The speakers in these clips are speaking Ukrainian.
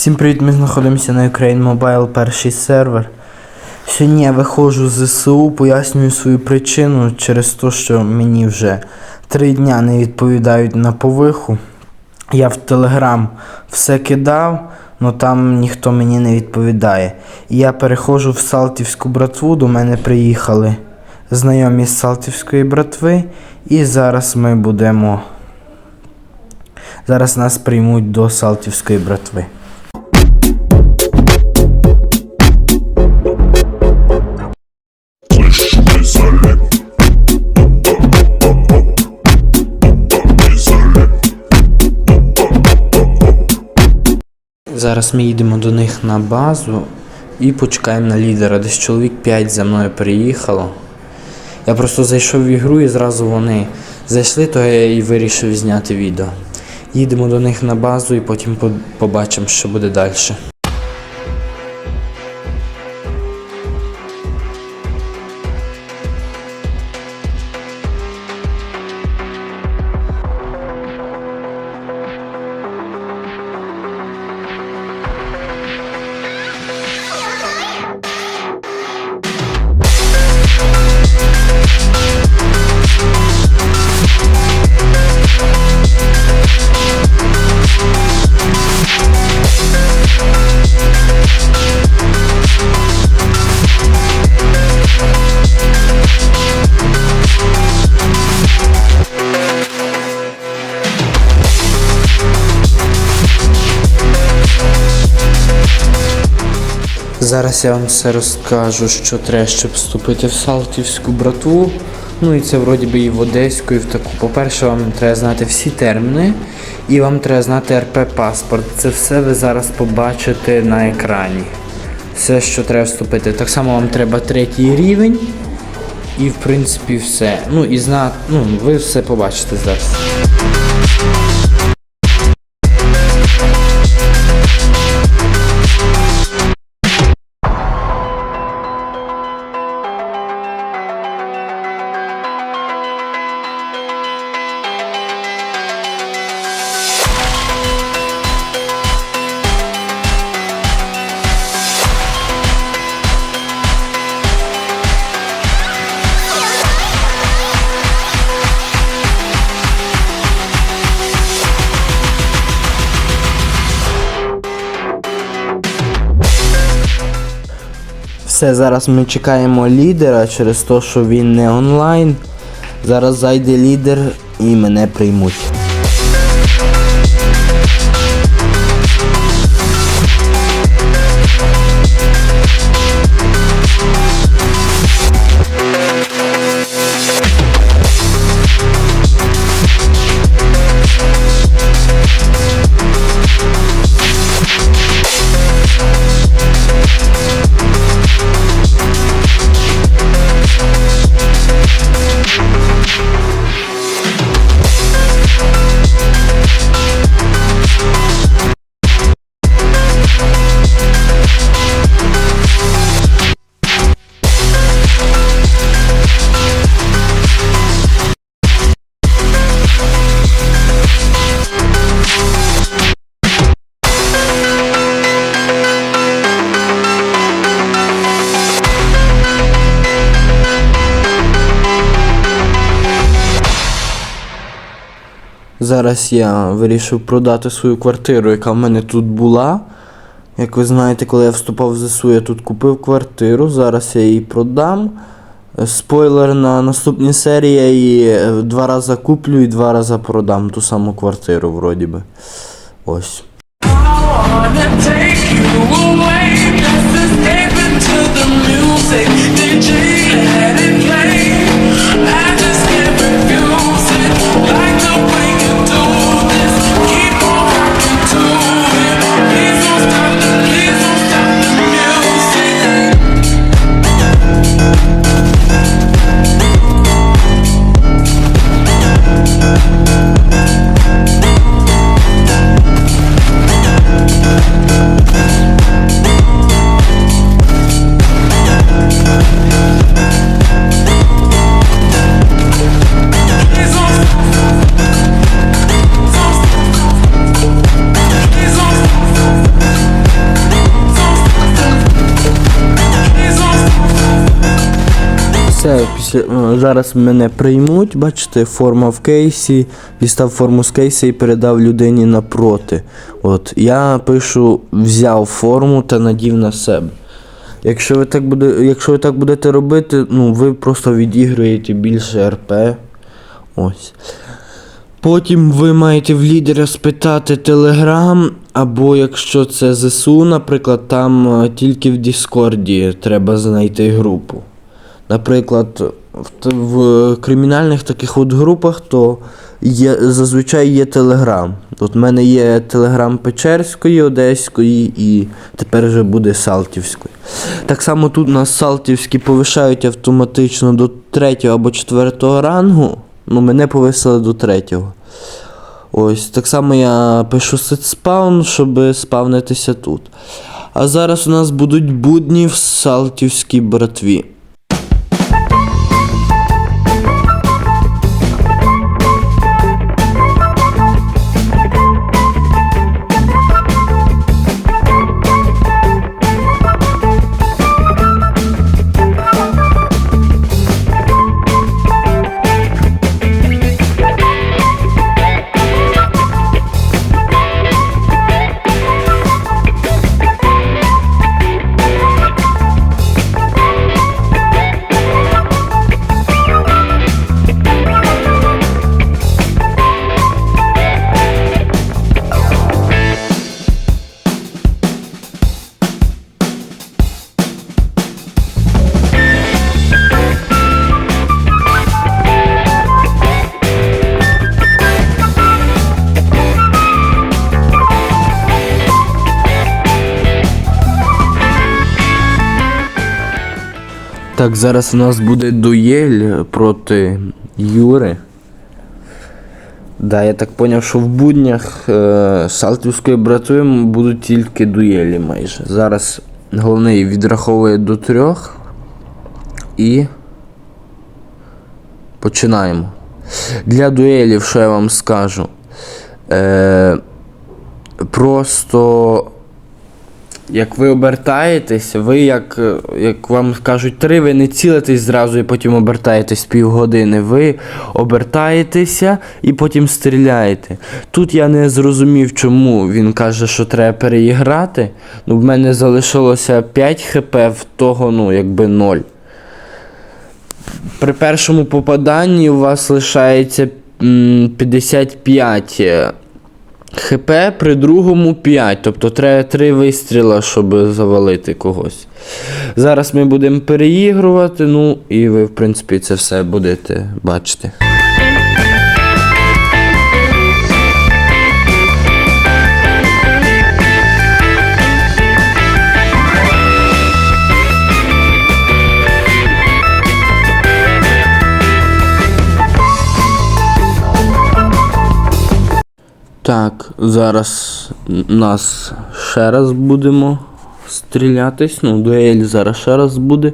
Всім привіт, ми знаходимося на Ukraine Mobile перший сервер. Сьогодні я виходжу з ЗСУ, пояснюю свою причину через те, що мені вже три дня не відповідають на повиху. Я в Телеграм все кидав, але там ніхто мені не відповідає. Я переходжу в Салтівську братву, до мене приїхали знайомі з Салтівської братви, і зараз ми будемо. Зараз нас приймуть до Салтівської братви. Зараз ми їдемо до них на базу і почекаємо на лідера. Десь чоловік 5 за мною приїхало. Я просто зайшов в ігру і зразу вони зайшли, то я і вирішив зняти відео. Їдемо до них на базу і потім побачимо, що буде далі. Зараз я вам все розкажу, що треба, щоб вступити в Салтівську братву. Ну і це вроді би і в Одеську, і в таку. По-перше, вам треба знати всі терміни, і вам треба знати РП-паспорт. Це все ви зараз побачите на екрані. Все, що треба вступити. Так само вам треба третій рівень. І в принципі все. Ну і зна... ну, ви все побачите зараз. Все, зараз ми чекаємо лідера через те, що він не онлайн. Зараз зайде лідер і мене приймуть. Зараз я вирішив продати свою квартиру, яка в мене тут була. Як ви знаєте, коли я вступав в ЗСУ, я тут купив квартиру. Зараз я її продам. Е, Спойлер на наступній серії я її е, два рази куплю і два рази продам ту саму квартиру, вроді би. Ось. wanna take you away. Ось е, зараз мене приймуть, бачите, форма в кейсі, дістав форму з кейса і передав людині напроти. От, я пишу, взяв форму та надів на себе. Якщо ви так, буде, якщо ви так будете робити, ну ви просто відігруєте більше РП. Ось. Потім ви маєте в лідера спитати Телеграм, або якщо це ЗСУ, наприклад, там е, тільки в Діскорді треба знайти групу. Наприклад, в, кримінальних таких от групах, то є, зазвичай є Телеграм. От в мене є Телеграм Печерської, Одеської і тепер вже буде Салтівської. Так само тут у нас Салтівські повишають автоматично до третього або четвертого рангу. Ну, мене повисили до третього. Ось, так само я пишу сетспаун, щоб спавнитися тут. А зараз у нас будуть будні в Салтівській братві. Так, зараз у нас буде дуель проти Юри. Да, я так поняв, що в буднях е, Салтівської братви будуть тільки дуелі майже. Зараз головний відраховує до трьох. І починаємо. Для дуелів, що я вам скажу. Е, просто як ви обертаєтесь, ви як, як вам кажуть три, ви не цілитесь зразу і потім обертаєтесь півгодини. Ви обертаєтеся і потім стріляєте. Тут я не зрозумів, чому він каже, що треба переіграти. Ну, в мене залишилося 5 хп, в того, ну, якби 0. При першому попаданні у вас лишається 55 ХП при другому 5, тобто треба 3 вистріла, щоб завалити когось. Зараз ми будемо переігрувати, ну і ви, в принципі, це все будете бачити. Зараз нас ще раз будемо стрілятись. Ну, дуель зараз ще раз буде.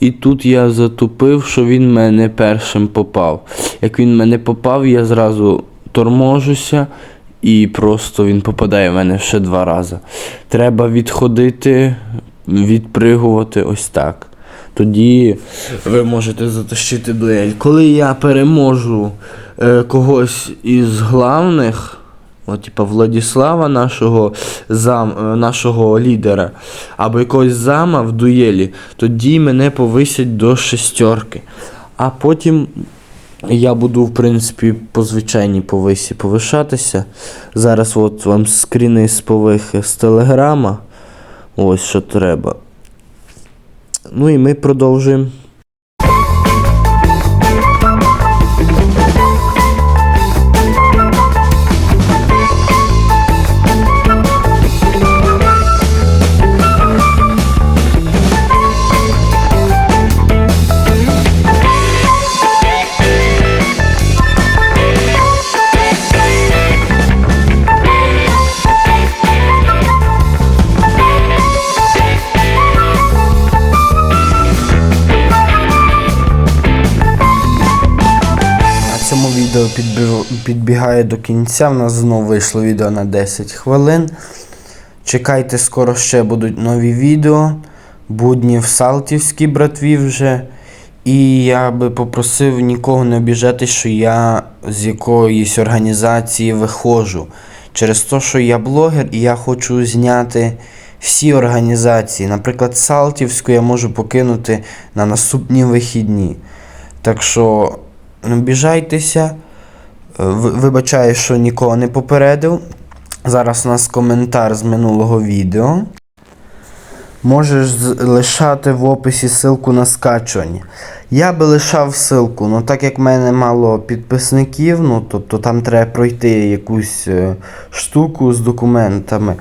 І тут я затупив, що він мене першим попав. Як він мене попав, я зразу торможуся і просто він попадає в мене ще два рази. Треба відходити, відпригувати ось так. Тоді ви можете затащити дуель. Коли я переможу е, когось із главних, от, типа Владіслава, нашого, зам, е, нашого лідера, або якогось зама в дуелі, тоді мене повисять до шестерки. А потім я буду, в принципі, по звичайній повисі повишатися. Зараз от вам скріни з повихи з телеграма. Ось що треба. Ну і ми продовжуємо. Відео підбі- підбігає до кінця. В нас знову вийшло відео на 10 хвилин. Чекайте, скоро ще будуть нові відео. Будні в Салтівській братві вже. І я би попросив нікого не обіжати, що я з якоїсь організації виходжу. Через те, що я блогер і я хочу зняти всі організації. Наприклад, Салтівську я можу покинути на наступні вихідні. Так що обіжайтеся. Е, Вибачаю, що нікого не попередив. Зараз у нас коментар з минулого відео. Можеш лишати в описі ссылку на скачування. Я би лишав ссылку, ну так як в мене мало підписників, ну тобто там треба пройти якусь е, штуку з документами.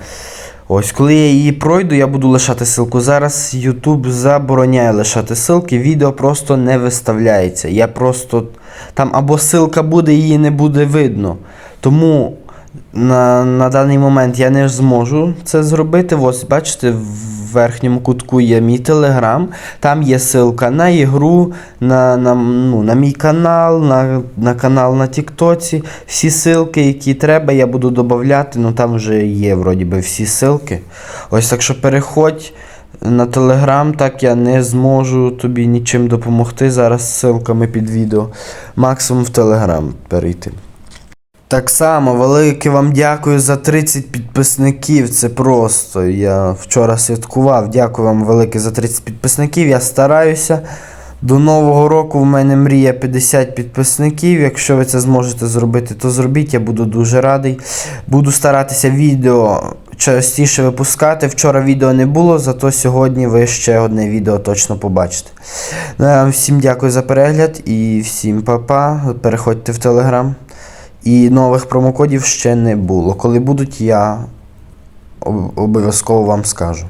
Ось, коли я її пройду, я буду лишати ссылку. Зараз YouTube забороняє лишати ссылки, відео просто не виставляється. Я просто там або ссылка буде, її не буде видно. Тому на, на даний момент я не зможу це зробити. Ось, бачите, в верхньому кутку є мій телеграм, там є ссылка на ігру, на, на, ну, на мій канал, на, на канал на Тіктоці. Всі ссылки, які треба, я буду додавати, ну там вже є вроді би всі ссылки. Ось так що переходь на телеграм, так я не зможу тобі нічим допомогти зараз з ссылками під відео. Максимум в телеграм перейти. Так само, велике вам дякую за 30 підписників. Це просто. Я вчора святкував. Дякую вам велике за 30 підписників. Я стараюся. До Нового року в мене мрія 50 підписників. Якщо ви це зможете зробити, то зробіть. Я буду дуже радий. Буду старатися відео частіше випускати. Вчора відео не було, зато сьогодні ви ще одне відео точно побачите. Ну, всім дякую за перегляд і всім па-па. Переходьте в телеграм. І нових промокодів ще не було. Коли будуть, я обов'язково вам скажу.